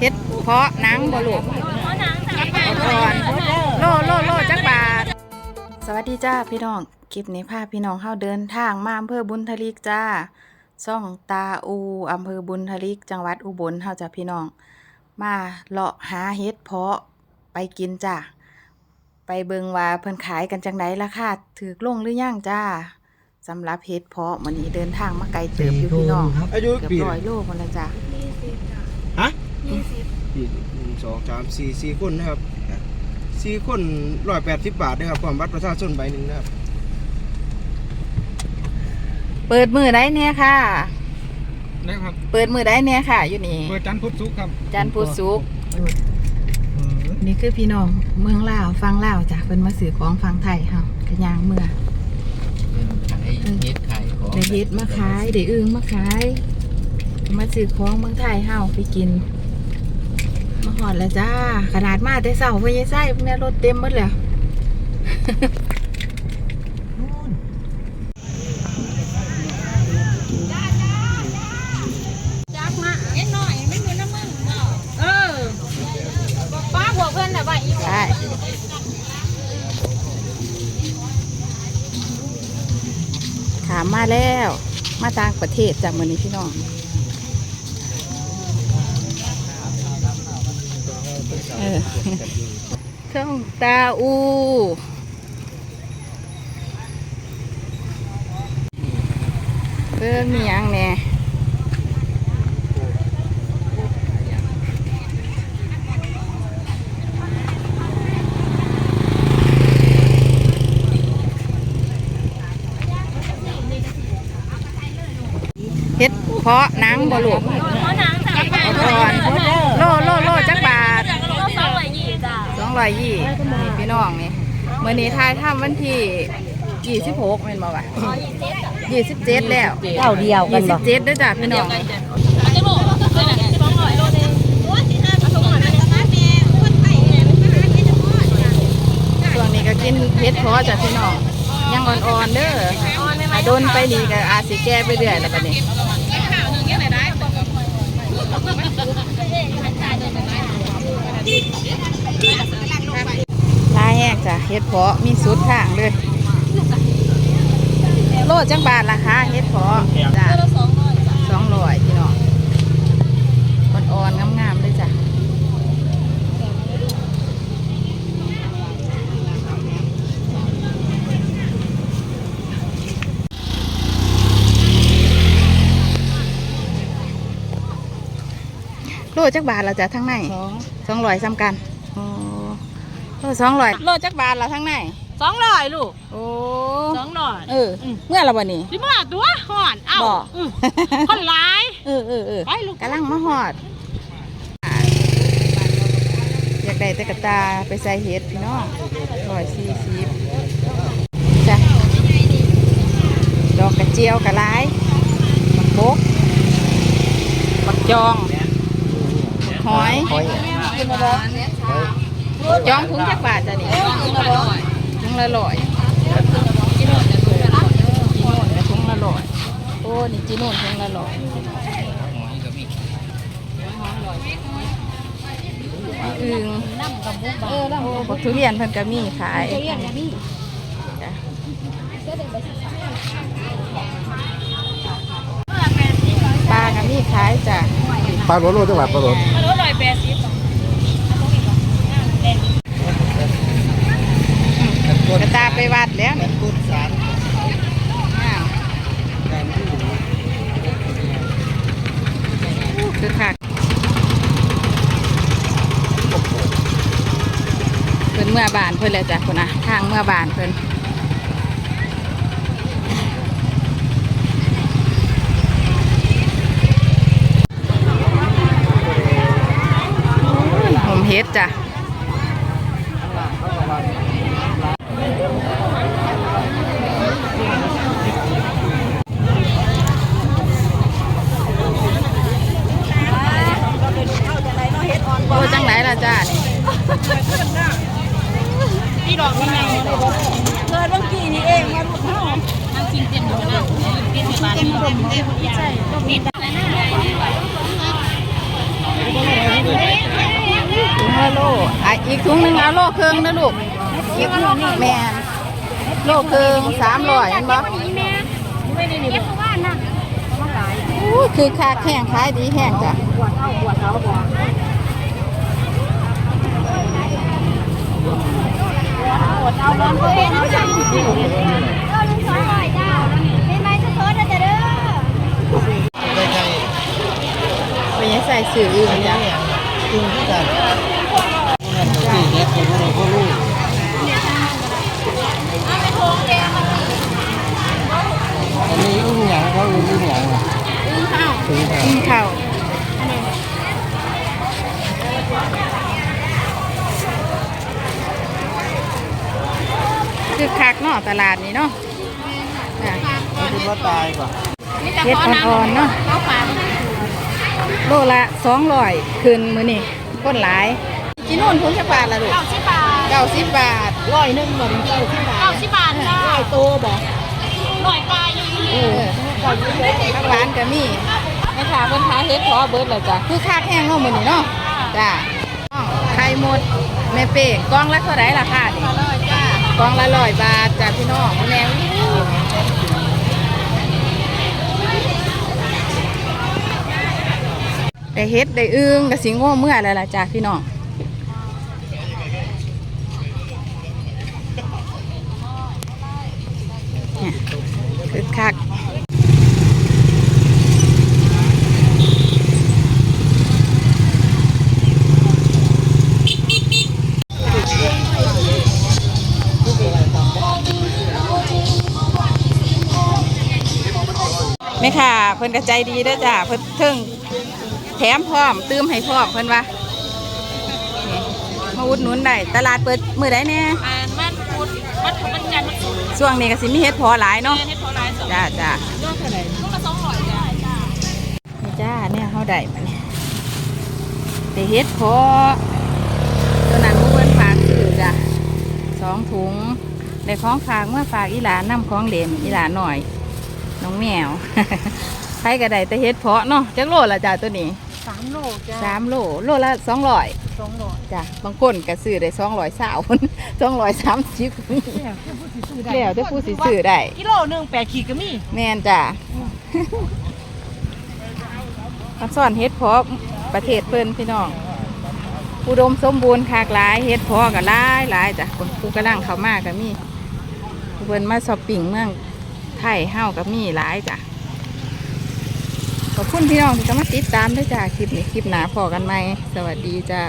เฮ็ดเพาะหนังบ่ลูกก่อนโลโลโลจักบาท สวัสดีจ้าพี่น้อง คลิปนี้พาพี่น้องเข้าเดินทางมาอำเภอบุญทลิกจ้า ซ่องตาอูอำเภอบุญทลิก จังหวัดอุบลเฮาจ้าพี่น้อง มาเลาะหาเฮ็ดเพาะไปกินจ้าไปเบิงว่าเพิ่นขายกันจังไดราคาถูกลงหรือยังจ้าสำหรับเฮ็ดเพาะมื้อนี้เดินทางมาไกลเติบอยู่พี่น้องอายุเกือบปีร้อยโลคนละจ้า ฮะปีหนึ่งสองสามสี่สี่คนนะครับสี่คนร้อยแปดสิบบาทนะครับความบัตรประชาชนใบหนึ่งนะครับ เปิดมือได้เนี่ยค่ะ นะครับ เปิดมือได้เนี่ยค่ะ อยู่นี่ เปิดจันทร์พุธศุกร์ครับ จันทร์พุธศุกร์นี่คือพี่น้องเมืองลาวฟังลาวจ้ะเพิ่นมาซื้อของฟังไทยเฮากระยางเมื่อขายเฮ็ดขายของได้เฮ็ดมาขายได้อึ่งมาขาย มาซื้อของเมืองไทยเฮาไปกิน มาหอดแล้วจ้า ขนาดมาแต่เช้าบ่ยังไส้พวกนี้รถเต็มหมดแล้วจักมาเอ็นหน่อยไม่มีน้ำมึงเออป้าหัวเพื่อนแต่ว่าอีใช่ถามมาแล้ว มาต่างประเทศจากเมือนี้พี่น้อง เออ ช่องตาอูเบิ่งมียังแหน่เฮ็ดเพาะนังบ่ลูกเอาหนังจากไปเอาก่อนโล ร้อยยี่นี่พี่น้องนี่มื่อนี้ทายถ้ำวันที่ยี่สิบหกเป็นบ่วะยี่สิบเจ็ดแล้วเจ้าเดียวกัยี่นสิบ่บเจ็ดด้วยจ้ะพี่น้องอันนี้บอกเลยนะสองร้อยโลนึงโอ้ยสี่ห้าสองร้อยนะแม่คนไทยเนี่ยมันหาที่จะพอดจ้ะช่วงนี้ก็กินเพชรพอจ้ะพี่น้องยังอ่อนๆเด้อถ้าโดนไปนี่ก็อาจสิแก้ไปเรื่อยแล้วบัดนี้ลายแหกจ้ะ เฮ็ดเพาะมีสุดข้างเลย โลจังบาทราคาเฮ็ดเพาะจ้ะโลสองร้อยจ้ะสองร้อยพี่น้องอ่อนๆงามๆเลยจ้ะโลจักบาทเราจะทั้งในสองร้อยซ้ำกันโอ้ โลสองร้อยโลจักบาทเราทั้งในสองร้อยลูกโอ้สองร้อยเอออเมื่อเราวันนี้สิมาตัวห่อน เอ้าบ่อือคนร้ายเออเออเออไปลูกกำลังมาหอด อยากได้แต่กระตาไปใส่เห็ดพี่น้องร้อยสี่สิบจ้ะดอกกระเจียวกระไรบักบกบักจองบักหอย จองถุงจักบาทจ้ะนี่ถุงละร้อยถุงลอยจีโน่นกับถุงละร้อยจีโน่นถุงละร้อยโอ้นี่จีโน่นถุงละร้อยอึ่งโอ้บักทุเรียนเพิ่นก็มีขายปลาก็มีขายจ้ะปลาโรโลจังหวัดปลาโร โลร้อยแปดสิบ กระตาไปวัดแล้วนี่กุดสารอ้าวคือคักเพิ่นเมื่อบานเพิ่นแล้วจ้ะคุณนะทางเมื่อบานเพิ่นผมเฮ็ดจ้ะ โอ้จังไหนล่ะจ้านี่ พี่ดอกนี่ไง เกิดเมื่อกี้นี่เองมาลูกเฮา มันจริงเต็มอยู่นะจริงเต็มเต็มเต็มใช่ต้องมีแต่หน้า โลอะอีกถุงหนึงเอาโลครึ่งนะลูกเก็บเงินนี่แม่นโลครึ่งสามร้อยเห็นบ่ไม่ได้นี่บ่ว่านะมาขายอู้คือค่าแข่งขายดีแห้งจ้ะปวดเอาปวดเอาบ่ปวดเอาบ่ เองเอาจังเออลุงสองร้อยจ้าเป็นไม้ทุกคนนะจ๊ะเด้อ ได้ใช่ เป็นยังใส่สื่ออื่นจ้ะ จริงที่กันนั่นที่เฮ็ดเป็นอะไรก็รู้ เอาไปโทงแกงมัน อันนี้อุ้งหยังเขาอุ้งหยังถึงข้าว กินข้าว คือคักเนาะตลาดนี้เนาะจ้ะคือว่าตายก่อนเฮ็ดอ่อนๆเนาะเขาฝันโลละสองร้อยคืนมื้อนี่คนหลายกินนู่นทุนจะบาทละลูกเก้าสิบบาทเก้าสิบบาทร้อยหนึงบ่ถึงเก้าสิบบาทเก้าสิบบาทจ้าร้อยโตบ่หน่อยปลาอยู่นี่เออข้าวหวานก็มีแม่ค้าเพิ่นขายเฮ็ดพอเบิดแล้วจ้ะคือคักแห้งเนาะมื้อนี้เนาะจ้ะไข่หมดแม่เป้กล่องละเท่าไหร่ราคานี่ร้อยจ้า กล่องละร้อยบาทจากพี่น้องแมวได้เฮ็ดได้อึ้งกระสิงโง่เมื่อแล้วล่ะจากพี่น้องคือคัก ม่ค่ะ เพิ่นกระใจดีเด้อจ้ะเพิ่นเทิงแถมพร้อมตื้มให้พร้อมเพิ่นว่านี่มาอุดหนุนได้ตลาดเปิดมื้อใดแน่อ่านมันพุธมันมันจันทร์มันศุกร์ช่วงนี้ก็สิมีเฮ็ดพอหลายเนาะเฮ็ดโทรไลน์สองจ้าจ้าลูกละสองร้อยจ้าจ้านี่จ้าเนี่ยเฮาได้มาเนี่ยได้เฮ็ดพอตัวนั้นผู้เพิ่นฝากซื้อจ้ะสองถุงได้ของฝากเมื่อฝากอีหลานนำของเด่นอีหลานหน่อย น้องแมวใครก็ได้แต่เฮ็ดเพาะเนาะจักโลละจ้าตัวนี้สามโลจ้าสามโลโลละสองร้อยสองโลจ้ะบางคนก็ซื้อได้สองร้อยสาวสองร้อยสามสิบแล้วคือผู้สิซื้อได้แล้วได้ผู้สิซื้อได้กิโลหนึงแปดขีดก็มีแม่นจ้ะมาสอนเฮ็ดเพาะประเทศเพิ่นพี่น้องอุดมสมบูรณ์คากหลายเฮ็ดเพาะก็หลายหลายจ้ะคนผู้กำลังเข้ามาก็มีผู้เพิ่นมาช้อปปิ้งเมือง ไทยเฮากับมีหลายจ้ะขอบคุณพี่น้องที่กำลังติดตามด้วยจ้ะคลิปนี้คลิปหน้าพอกันไหมสวัสดีจ้า